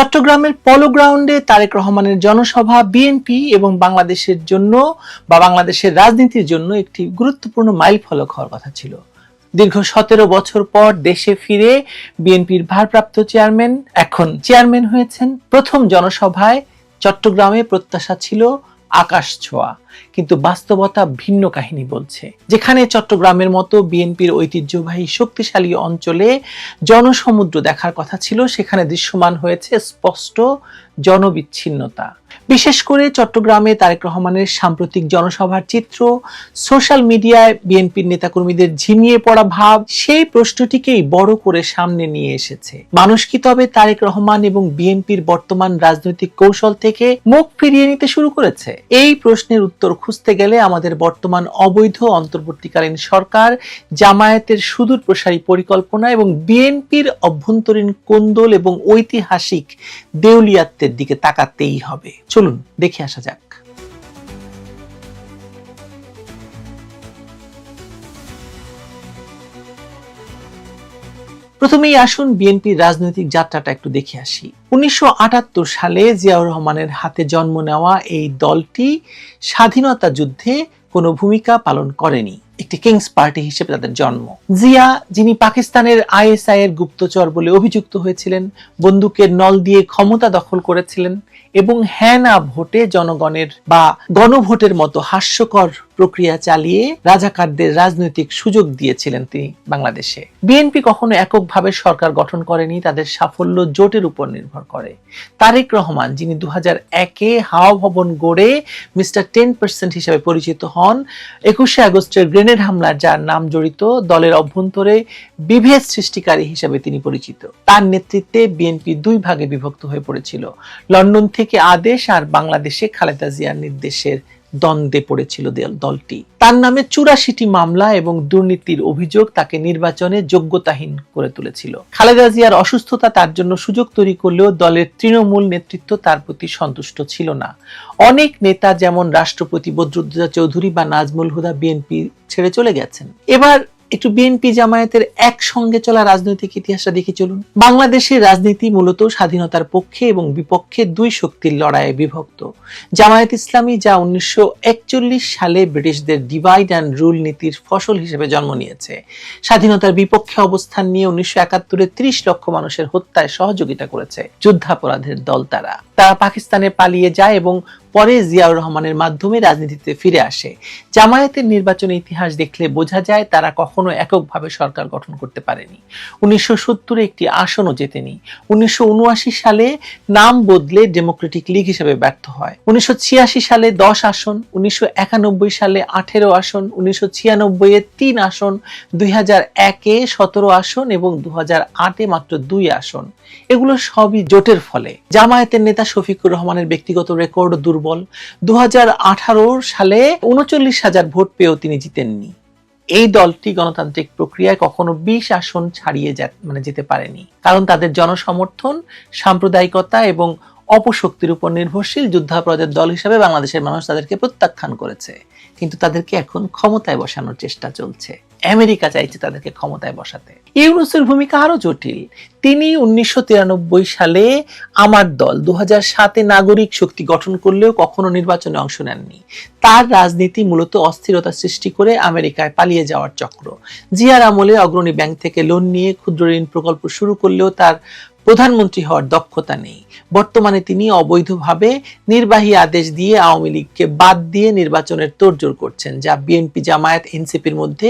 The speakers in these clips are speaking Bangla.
চট্টগ্রামের পলো গ্রাউন্ডে তারেক রহমানের জনসভা, বিএনপি এবং বাংলাদেশের জন্য বা বাংলাদেশের রাজনীতির জন্য একটি গুরুত্বপূর্ণ মাইল ফলক হওয়ার কথা ছিল। দীর্ঘ সতেরো বছর পর দেশে ফিরে বিএনপির ভারপ্রাপ্ত চেয়ারম্যান, এখন চেয়ারম্যান হয়েছেন প্রথম জনসভায়। চট্টগ্রামে প্রত্যাশা ছিল আকাশ ছোঁয়া। কিন্তু বাস্তবতা ভিন্ন কাহিনী বলছে। যেখানে চট্টগ্রামের মতো বিএনপির ঐতিহ্যবাহী শক্তিশালী অঞ্চলে জনসমুদ্র দেখার কথা ছিল, সেখানে দৃশ্যমান হয়েছে স্পষ্ট জনবিচ্ছিন্নতা। বিশেষ করে চট্টগ্রামে তারেক রহমানের সাম্প্রতিক জনসভার চিত্র, সোশ্যাল মিডিয়ায় বিএনপির নেতাকর্মীদের ঝিমিয়ে পড়া ভাব, সেই প্রশ্নটিকেই বড় করে সামনে নিয়ে এসেছে। মানুষ কি তবে তারেক রহমান এবং বিএনপির বর্তমান রাজনৈতিক কৌশল থেকে মুখ ফিরিয়ে নিতে শুরু করেছে? এই প্রশ্নের উত্তর খুঁজতে গেলে আমাদের বর্তমান অবৈধ অন্তর্বর্তীকালীন সরকার, জামায়াতের সুদূর প্রসারী পরিকল্পনা এবং বিএনপির অভ্যন্তরীণ কোন্দল এবং ঐতিহাসিক দেউলিয়াত্বের দিকে তাকাতেই হবে। চলুন, দেখে আসা যাক। প্রথমেই আসুন বিএনপির রাজনৈতিক যাত্রাটা একটু দেখে আসি। উনিশশো আটাত্তর সালে জিয়াউর রহমানের হাতে জন্ম নেওয়া এই দলটি স্বাধীনতা যুদ্ধে কোনো ভূমিকা পালন করেনি। একটি কিংস পার্টি হিসেবে তাদের জন্ম। জিয়া, যিনি পাকিস্তানের আইএসআই এর গুপ্তচর বলে অভিযুক্ত হয়েছিলেন, বন্দুকের নল দিয়ে ক্ষমতা দখল করেছিলেন এবং হ্যানা ভোটে জনগণের বা গণভোটের মতো হাস্যকর প্রক্রিয়া চালিয়ে রাজাকারদের রাজনৈতিক সুযোগ দিয়েছিলেন তিনি বাংলাদেশে। বিএনপি কখনো এককভাবে সরকার গঠন করেনি, তাদের সাফল্য জোটের উপর নির্ভর করে। তারেক রহমান, যিনি দু হাজার একে হাওয়া ভবন গড়ে মিস্টার টেন পার্সেন্ট হিসেবে পরিচিত হন, একুশে আগস্টের গ্রেনেড হামলার যার নাম জড়িত দলের অভ্যন্তরে বিভেদ সৃষ্টিকারী হিসেবে তিনি পরিচিত। তার নেতৃত্বে বিএনপি দুই ভাগে বিভক্ত হয়ে পড়েছিল। লন্ডন থেকে আদেশ আর বাংলাদেশে খালেদা জিয়ার নির্দেশের দ্বন্দ্বে পড়েছিল দলটি। তার নামে চুরাশিটি মামলা এবং দুর্নীতির অভিযোগ তাকে নির্বাচনে যোগ্যতাহীন করে তুলেছিল। খালেদা জিয়ার অসুস্থতা তার জন্য সুযোগ তৈরি করলেও দলের তৃণমূল নেতৃত্ব তার প্রতি সন্তুষ্ট ছিল না। অনেক নেতা যেমন রাষ্ট্রপতি বদরুদ্দোজা চৌধুরী বা নাজমুল হুদা বিএনপি ছেড়ে চলে গেছেন। এবার একটু বিএনপি জামায়াতের একসঙ্গে চলা রাজনৈতিক ইতিহাসটা দেখে চলুন। বাংলাদেশের রাজনীতি মূলত স্বাধীনতার পক্ষে এবং বিপক্ষে দুই শক্তির লড়াইয়ে বিভক্ত। জামায়াত ইসলামী যা উনিশশো সালে ব্রিটিশদের ডিভাইড অ্যান্ড রুল নীতির ফসল হিসেবে জন্ম নিয়েছে। স্বাধীনতার বিপক্ষে অবস্থান নিয়ে উনিশশো একাত্তরে ত্রিশ লক্ষ মানুষের হত্যায় সহযোগিতা করেছে যুদ্ধাপরাধের দল তারা। তারা পাকিস্তানে পালিয়ে যায় এবং পরে জিয়াউর রহমানের মাধ্যমে রাজনীতিতে ফিরে আসে। জামায়াতের নির্বাচনী ইতিহাস দেখলে বোঝা যায় তারা কখনো এককভাবে সরকার গঠন করতে পারেনি। উনিশশো একটি আসনও জেতেনি। উনিশশো উনআশি সালে নাম বদলে ডেমোক্রেটিক লীগ হিসেবে ব্যর্থ হয়। উনিশশো সালে দশ আসন, উনিশশো একানব্বই সালে আঠেরো আসন, উনিশশো ছিয়ানব্বই এ তিন আসন, দুই হাজার একে সতেরো আসন এবং দু হাজার আটে মাত্র দুই আসন। এগুলো সবই জোটের ফলে। জামায়াতের নেতা শফিকুর রহমানের ব্যক্তিগত রেকর্ড দুর্বল দু সালে উনচল্লিশ হাজার ভোট পেয়েও তিনি জিতেননি। এই দলটি গণতান্ত্রিক প্রক্রিয়ায় কখনো বিশ আসন ছাড়িয়ে মানে যেতে পারেনি। কারণ তাদের জনসমর্থন, সাম্প্রদায়িকতা এবং অপশক্তির উপর নির্ভরশীল যুদ্ধাপরাধের দল হিসেবে বাংলাদেশের মানুষ তাদেরকে প্রত্যাখ্যান করেছে। কিন্তু তাদেরকে এখন ক্ষমতায় বসানোর চেষ্টা চলছে। আমেরিকা চাইছে তাদেরকে ক্ষমতায় বসাতে। ইউনুসের ভূমিকা আরও জটিল। তিনি উনিশশো সালে আমার দল দু সাতে নাগরিক শক্তি গঠন করলেও কখনো নির্বাচনে অংশ নেননি। তার রাজনীতি মূলত অস্থিরতা সৃষ্টি করে আমেরিকায় পালিয়ে যাওয়ার চক্র। জিয়ার আমলে অগ্রণী ব্যাংক থেকে লোন নিয়ে ক্ষুদ্র ঋণ প্রকল্প শুরু করলেও তার প্রধানমন্ত্রী হওয়ার দক্ষতা নেই। বর্তমানে তিনি অবৈধভাবে নির্বাহী আদেশ দিয়ে আওয়ামী লীগকে বাদ দিয়ে নির্বাচনের তোড়জোড় করছেন, যা বিএনপি, জামায়াত, এনসিপির মধ্যে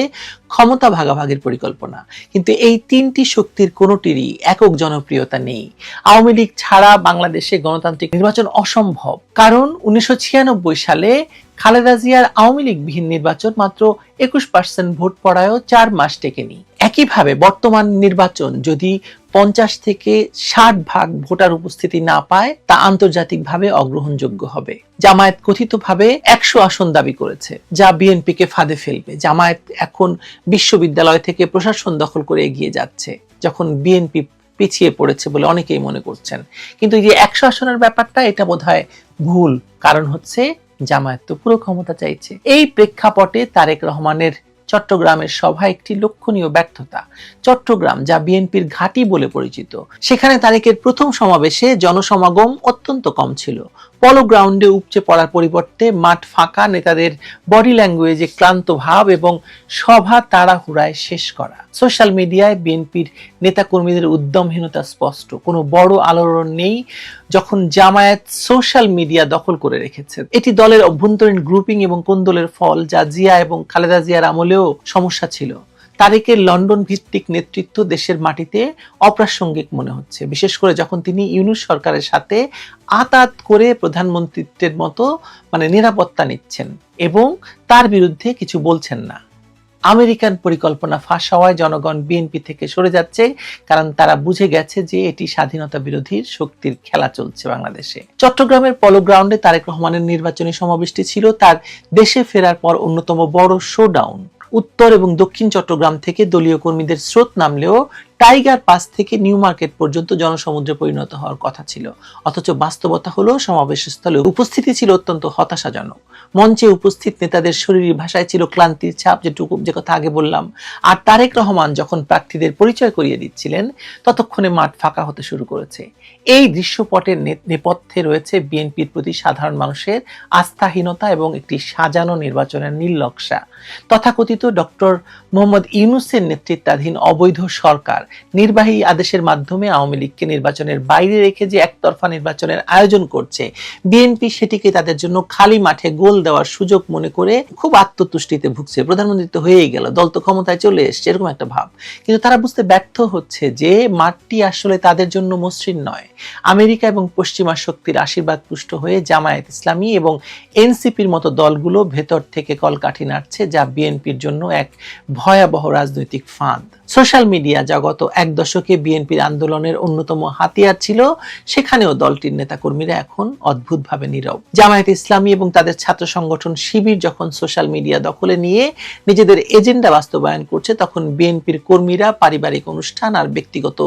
ক্ষমতা ভাগাভাগির পরিকল্পনা। কিন্তু এই তিনটি শক্তির কোনোটিরই একক জনপ্রিয়তা নেই। আওয়ামী লীগ ছাড়া বাংলাদেশে গণতান্ত্রিক নির্বাচন অসম্ভব। কারণ উনিশশো ছিয়ানব্বই সালে খালেদা জিয়ার আওয়ামী লীগবিহীন নির্বাচন মাত্র একুশ পার্সেন্ট ভোট পড়ায়ও চার মাস টেকেনি। একইভাবে বর্তমান নির্বাচন যদি পঞ্চাশ থেকে ষাট ভাগ ভোটার উপস্থিতি না পায়, তা আন্তর্জাতিকভাবে অগ্রহণযোগ্য হবে। জামায়াত কথিতভাবে একশো আসন দাবি করেছে, যা বিএনপিকে ফাঁদে ফেলবে। জামায়াত এখন বিশ্ববিদ্যালয় থেকে প্রশাসন দখল করে এগিয়ে যাচ্ছে, যখন বিএনপি পিছিয়ে পড়েছে বলে অনেকেই মনে করছেন। কিন্তু এই যে একশো আসনের ব্যাপারটা, এটা বোধহয় ভুল। কারণ হচ্ছে, জামায়াত তো পুরো ক্ষমতা চাইছে। এই প্রেক্ষাপটে তারেক রহমানের চট্টগ্রামের সভা একটি লক্ষণীয় ব্যর্থতা। চট্টগ্রাম, যা বিএনপির ঘাঁটি বলে পরিচিত। সেখানে তারেকের প্রথম সমাবেশে জনসমাগম অত্যন্ত কম ছিল। পলো গ্রাউন্ডে উপচে পড়ার পরিবর্তে মাঠ ফাঁকা, নেতাদের বডি ল্যাঙ্গুয়েজে ক্লান্ত ভাব এবং সভা তাড়াহুড়ায় শেষ করা। সোশ্যাল মিডিয়ায় বিএনপির নেতাকর্মীদের উদ্যমহীনতা স্পষ্ট। কোনো বড় আলোড়ন নেই যখন জামায়াত সোশ্যাল মিডিয়া দখল করে রেখেছে। এটি দলের অভ্যন্তরীণ গ্রুপিং এবং কোন্দলের ফল যা জিয়া এবং খালেদা জিয়ার আমলেও সমস্যা ছিল। তারেকের লন্ডন ভিত্তিক নেতৃত্ব দেশের মাটিতে অপ্রাসঙ্গিক মনে হচ্ছে। বিশেষ করে যখন তিনি ইউনুস সরকারের সাথে আতাত করে প্রধানমন্ত্রীত্বের মতো মানে নিরাপত্তা নিচ্ছেন এবং তার বিরুদ্ধে কিছু বলছেন না। আমেরিকান পরিকল্পনা ফাঁস হওয়ায় জনগণ বিএনপি থেকে সরে যাচ্ছে, কারণ তারা বুঝে গেছে যে এটি স্বাধীনতা বিরোধীর শক্তির খেলা চলছে বাংলাদেশে। চট্টগ্রামের পলো গ্রাউন্ডে তারেক রহমানের নির্বাচনী সমাবেশটি ছিল তার দেশে ফেরার পর অন্যতম বড় শোডাউন। উত্তর এবং দক্ষিণ চট্টগ্রাম থেকে দলীয় কর্মীদের স্রোত নামলেও টাইগার পাস থেকে নিউ মার্কেট পর্যন্ত জনসমুদ্রে পরিণত হওয়ার কথা ছিল। অথচ বাস্তবতা হলো সমাবেশ স্থলে উপস্থিতি ছিল অত্যন্ত হতাশাজনক। মঞ্চে উপস্থিত নেতাদের শরীরী ভাষায় ছিল ক্লান্তির ছাপ যেটুকু যে কথা আগে বললাম। আর তারেক রহমান যখন প্রার্থীদের পরিচয় করিয়ে দিচ্ছিলেন, ততক্ষণে মাঠ ফাঁকা হতে শুরু করেছে। এই দৃশ্যপটের নেপথ্যে রয়েছে বিএনপির প্রতি সাধারণ মানুষের আস্থাহীনতা এবং একটি সাজানো নির্বাচনের নির্লক্ষা তথাকথিত ডক্টর মোহাম্মদ ইউনুসের নেতৃত্বাধীন অবৈধ সরকার নির্বাহী আদেশের মাধ্যমে আওয়ামী লীগকে নির্বাচনের বাইরে রেখে যে একতরফা নির্বাচনের আয়োজন করছে, বিএনপি সেটিকে তাদের জন্য খালি মাঠে গোল দেওয়ার সুযোগ মনে করে খুব আত্মতুষ্টিতে ভুগছে। প্রধানমন্ত্রী তো হয়েই গেল, দল তো ক্ষমতায় চলে এসছে, এরকম একটা ভাব। কিন্তু তারা বুঝতে ব্যর্থ হচ্ছে যে মাঠটি আসলে তাদের জন্য মসৃণ নয়। আমেরিকা এবং পশ্চিমা শক্তির আশীর্বাদ পুষ্ট হয়ে জামায়াত ইসলামী এবং এনসিপির মতো দলগুলো ভেতর থেকে কলকাঠি নাড়ছে, যা বিএনপির জন্য এক ভয়াবহ রাজনৈতিক ফাঁদ। সোশ্যাল মিডিয়া জগত এক দশকে বিএনপির আন্দোলনের অন্যতম হাতিয়ার ছিল, সেখানেও দলটির নেতাকর্মীরা এখন অদ্ভুতভাবে নীরব। জামায়াত ইসলামী এবং তাদের ছাত্র সংগঠন শিবির যখন সোশ্যাল মিডিয়া দখলে নিয়ে নিজেদের এজেন্ডা বাস্তবায়ন করছে, তখন বিএনপির কর্মীরা পারিবারিক অনুষ্ঠান আর ব্যক্তিগত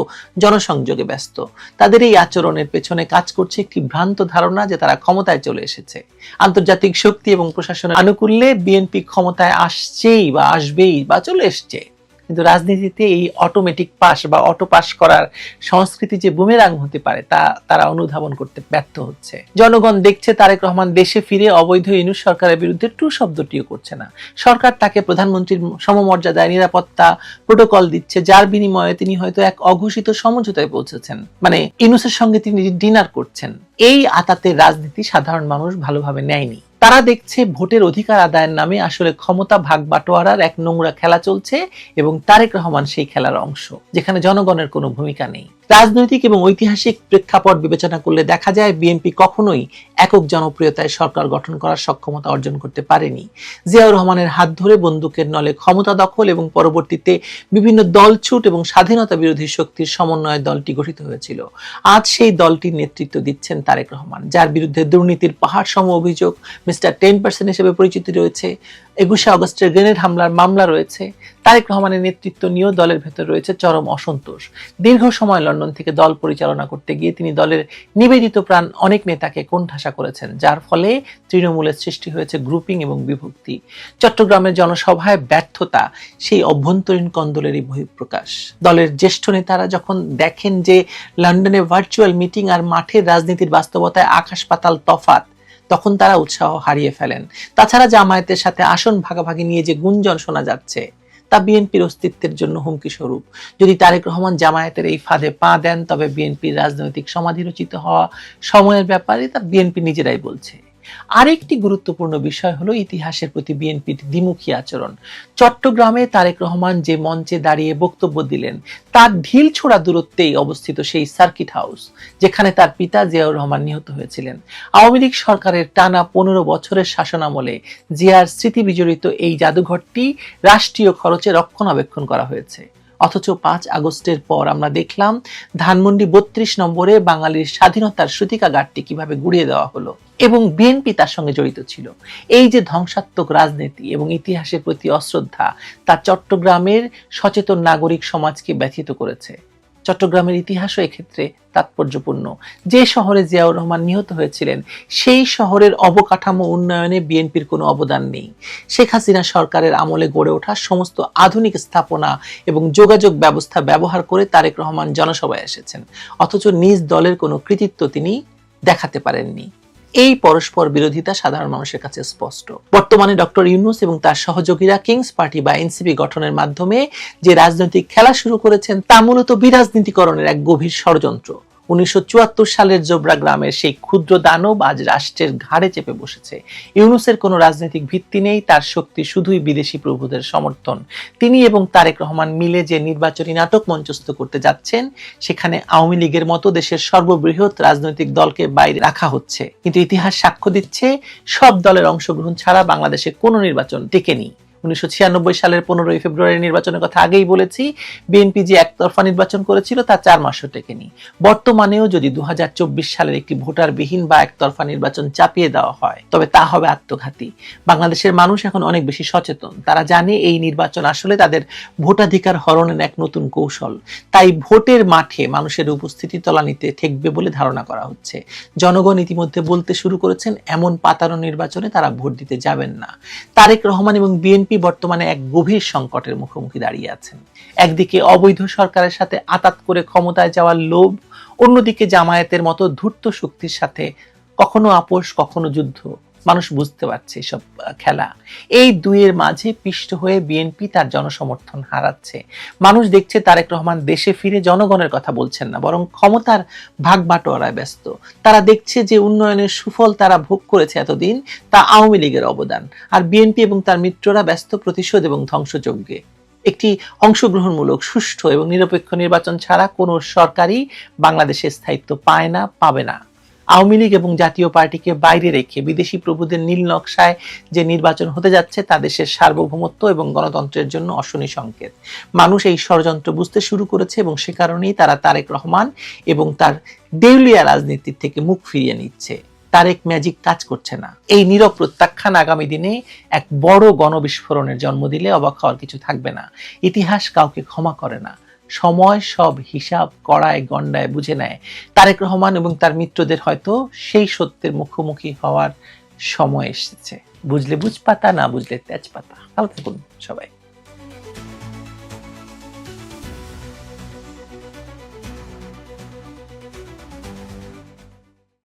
জনসংযোগে ব্যস্ত। তাদের এই আচরণের পেছনে কাজ করছে একটি ভ্রান্ত ধারণা যে তারা ক্ষমতায় চলে এসেছে। আন্তর্জাতিক শক্তি এবং প্রশাসনের আনুকূল্যে বিএনপি ক্ষমতায় আসছেই বা আসবেই বা চলে এসছে। কিন্তু রাজনীতিতে এই অটোমেটিক পাস বা অটো পাস করার সংস্কৃতি যে বুমেরাং হতে পারে, তা তারা অনুধাবন করতে ব্যর্থ হচ্ছে। জনগণ দেখছে তারেক রহমান দেশে ফিরে, অবৈধ ইনুস সরকারের বিরুদ্ধে টু শব্দটিও করছে না। সরকার তাকে প্রধানমন্ত্রীর সমমর্যাদায় নিরাপত্তা প্রোটোকল দিচ্ছে, যার বিনিময়ে তিনি হয়তো এক অঘোষিত সমঝোতায় পৌঁছেছেন। মানে ইনুসের সঙ্গে তিনি ডিনার করছেন। এই আতাতের রাজনীতি সাধারণ মানুষ ভালোভাবে নেয়নি। তারা দেখছে ভোটের অধিকার আদায়ের নামে আসলে ক্ষমতা ভাগ বাটোয়ারার এক নোংরা খেলা চলছে এবং তারেক রহমান সেই খেলার অংশ, যেখানে জনগণের কোনো ভূমিকা নেই। রাজনৈতিক এবং ঐতিহাসিক প্রেক্ষাপট বিবেচনা করলে দেখা যায় বিএনপি কখনোই একক জনপ্রিয়তায় সরকার গঠন করার সক্ষমতা অর্জন করতে পারেনি। জিয়াউর রহমানের হাত ধরে বন্দুকের নলে ক্ষমতা দখল এবং পরবর্তীতে বিভিন্ন দলছুট এবং স্বাধীনতা বিরোধী শক্তির সমন্বয়ে দলটি গঠিত হয়েছিল। আজ সেই দলটির নেতৃত্ব দিচ্ছেন তারেক রহমান, যার বিরুদ্ধে দুর্নীতির পাহাড় সম অভিযোগ মিস্টার টেন পার্সেন্ট হিসেবে পরিচিতি রয়েছে। একুশে আগস্টের গ্রেনেড হামলার মামলা রয়েছে। তারেক রহমানের নেতৃত্ব নিয়েও দলের ভেতর রয়েছে চরম অসন্তোষ। দীর্ঘ সময় লন্ডন থেকে দল পরিচালনা করতে গিয়ে তিনি দলের নিবেদিত প্রাণ অনেক নেতাকে কোণঠাসা করেছেন, যার ফলে তৃণমূলের সৃষ্টি হয়েছে গ্রুপিং এবং বিভক্তি। চট্টগ্রামের জনসভায় ব্যর্থতা, সেই অভ্যন্তরীণ কন্দলেরই বহিঃপ্রকাশ। দলের জ্যেষ্ঠ নেতারা যখন দেখেন যে লন্ডনে ভার্চুয়াল মিটিং আর মাঠের রাজনীতির বাস্তবতায় আকাশ পাতাল তফাত তখন তারা উৎসাহ হারিয়ে ফেলেন। তাছাড়া জামায়াতের সাথে আসন ভাগাভাগি নিয়ে যে গুঞ্জন শোনা যাচ্ছে, তা বিএনপির অস্তিত্বের জন্য হুমকি স্বরূপ। যদি তারেক রহমান জামায়াতের এই ফাঁদে পা দেন, তবে বিএনপির রাজনৈতিক সমাধিরচিত হওয়া সময়ের ব্যাপারে তা বিএনপি নিজেরাই বলছে। আরেকটি গুরুত্বপূর্ণ বিষয় হলো ইতিহাসের প্রতি বিএনপির দ্বিমুখী আচরণ। চট্টগ্রামে তারেক রহমান যে মঞ্চে দাঁড়িয়ে বক্তব্য দিলেন, তার ঢিল ছোড়া দূরত্বেই অবস্থিত সেই সার্কিট হাউস, যেখানে তার পিতা জিয়াউর রহমান নিহত হয়েছিলেন। আওয়ামী লীগ সরকারের টানা পনেরো বছরের শাসনামলে জিয়ার স্মৃতি বিজড়িত এই জাদুঘরটি রাষ্ট্রীয় খরচে রক্ষণাবেক্ষণ করা হয়েছে। অথচ পাঁচ আগস্টের পর আমরা দেখলাম ধানমন্ডি বত্রিশ নম্বরে বাঙালির স্বাধীনতার গাঠটি কীভাবে গুড়িয়ে দেওয়া হলো এবং বিএনপি তার সঙ্গে জড়িত ছিল। এই যে ধ্বংসাত্মক রাজনীতি এবং ইতিহাসের প্রতি অশ্রদ্ধা তা চট্টগ্রামের সচেতন নাগরিক সমাজকে ব্যথিত করেছে। চট্টগ্রামের ইতিহাসও এক্ষেত্রে তাৎপর্যপূর্ণ। যে শহরে জিয়াউর রহমান নিহত হয়েছিলেন, সেই শহরের অবকাঠামো উন্নয়নে বিএনপির কোনো অবদান নেই। শেখ হাসিনা সরকারের আমলে গড়ে ওঠা সমস্ত আধুনিক স্থাপনা এবং যোগাযোগ ব্যবস্থা ব্যবহার করে তারেক রহমান জনসভায় এসেছেন। অথচ নিজ দলের কোনো কৃতিত্ব তিনি দেখাতে পারেননি। এই পরস্পর বিরোধিতা সাধারণ মানুষের কাছে স্পষ্ট। বর্তমানে ডক্টর ইউনুস এবং তার সহযোগীরা কিংস পার্টি বা এনসিপি গঠনের মাধ্যমে যে রাজনৈতিক খেলা শুরু করেছেন, তা মূলত বিরাজনীতিকরণের এক গভীর ষড়যন্ত্র। উনিশশো চুয়াত্তর সালের জোবরা গ্রামের সেই ক্ষুদ্র দানব আজ রাষ্ট্রের ঘাড়ে চেপে বসেছে। ইউনুসের কোনো রাজনৈতিক ভিত্তি নেই, তার শক্তি শুধুই বিদেশি প্রভুদের সমর্থন। তিনি এবং তারেক রহমান মিলে যে নির্বাচনী নাটক মঞ্চস্থ করতে যাচ্ছেন, সেখানে আওয়ামী লীগের মতো দেশের সর্ববৃহৎ রাজনৈতিক দলকে বাইরে রাখা হচ্ছে। কিন্তু ইতিহাস সাক্ষ্য দিচ্ছে, সব দলের অংশগ্রহণ ছাড়া বাংলাদেশে কোনো নির্বাচন টেকেনি। উনিশশো ছিয়ানব্বই সালের পনেরোই ফেব্রুয়ারি নির্বাচনের কথা আগেই বলেছি, বিএনপি যে একতরফা নির্বাচন করেছিল তা চার মাসও টেকেনি। বর্তমানেও যদি দু সালের একটি ভোটারবিহীন বা একতরফা নির্বাচন চাপিয়ে দেওয়া হয়, তবে তা হবে আত্মঘাতী। বাংলাদেশের মানুষ এখন অনেক বেশি সচেতন। তারা জানে এই নির্বাচন আসলে তাদের ভোটাধিকার হরণের এক নতুন কৌশল। তাই ভোটের মাঠে মানুষের উপস্থিতি তলানিতে ঠেকবে বলে ধারণা করা হচ্ছে। জনগণ ইতিমধ্যে বলতে শুরু করেছেন, এমন পাতানো নির্বাচনে তারা ভোট দিতে যাবেন না। তারেক রহমান এবং বিএনপি বর্তমানে এক গভীর সংকটের মুখোমুখি দাঁড়িয়ে আছেন একদিকে অবৈধ সরকারের সাথে আতাত করে ক্ষমতায় যাওয়ার লোভ, অন্যদিকে জামায়াতের মতো ধূর্ত শক্তির সাথে কখনো আপোষ, কখনো যুদ্ধ মানুষ বুঝতে পারছে এসব খেলা। এই দুইয়ের মাঝে পিষ্ট হয়ে বিএনপি তার জনসমর্থন হারাচ্ছে। মানুষ দেখছে তারেক রহমান দেশে ফিরে জনগণের কথা বলছেন না, বরং ক্ষমতার ভাগ বাটোয়ারায় ব্যস্ত। তারা দেখছে যে উন্নয়নের সুফল তারা ভোগ করেছে এতদিন, তা আওয়ামী লীগের অবদান। আর বিএনপি এবং তার মিত্ররা ব্যস্ত প্রতিশোধ এবং ধ্বংসযজ্ঞে। একটি অংশগ্রহণমূলক, সুষ্ঠু এবং নিরপেক্ষ নির্বাচন ছাড়া কোনো সরকারই বাংলাদেশে স্থায়িত্ব পায় না, পাবে না। আওয়ামী লীগ এবং জাতীয় পার্টিকে বাইরে রেখে বিদেশি প্রভুদের নীল নকশায় যে নির্বাচন হতে যাচ্ছে তা দেশের সার্বভৌমত্ব এবং গণতন্ত্রের জন্য অশনি সংকেত। মানুষ এই ষড়যন্ত্র বুঝতে শুরু করেছে এবং সে কারণেই তারা তারেক রহমান এবং তার দেউলিয়া রাজনীতির থেকে মুখ ফিরিয়ে নিচ্ছে। তারেক ম্যাজিক কাজ করছে না। এই নীরব প্রত্যাখ্যান আগামী দিনে এক বড় গণবিস্ফোরণের জন্ম দিলে অবাক হওয়ার কিছু থাকবে না। ইতিহাস কাউকে ক্ষমা করে না। সময় সব হিসাব কড়ায় গণ্ডায় বুঝে নেয়। তারেক রহমান এবং তার মিত্রদের হয়তো সেই সত্যের মুখোমুখি হওয়ার সময় এসেছে। বুঝলে বুঝপাতা, না বুঝলে তেজপাতা। ভালো থাকুন সবাই।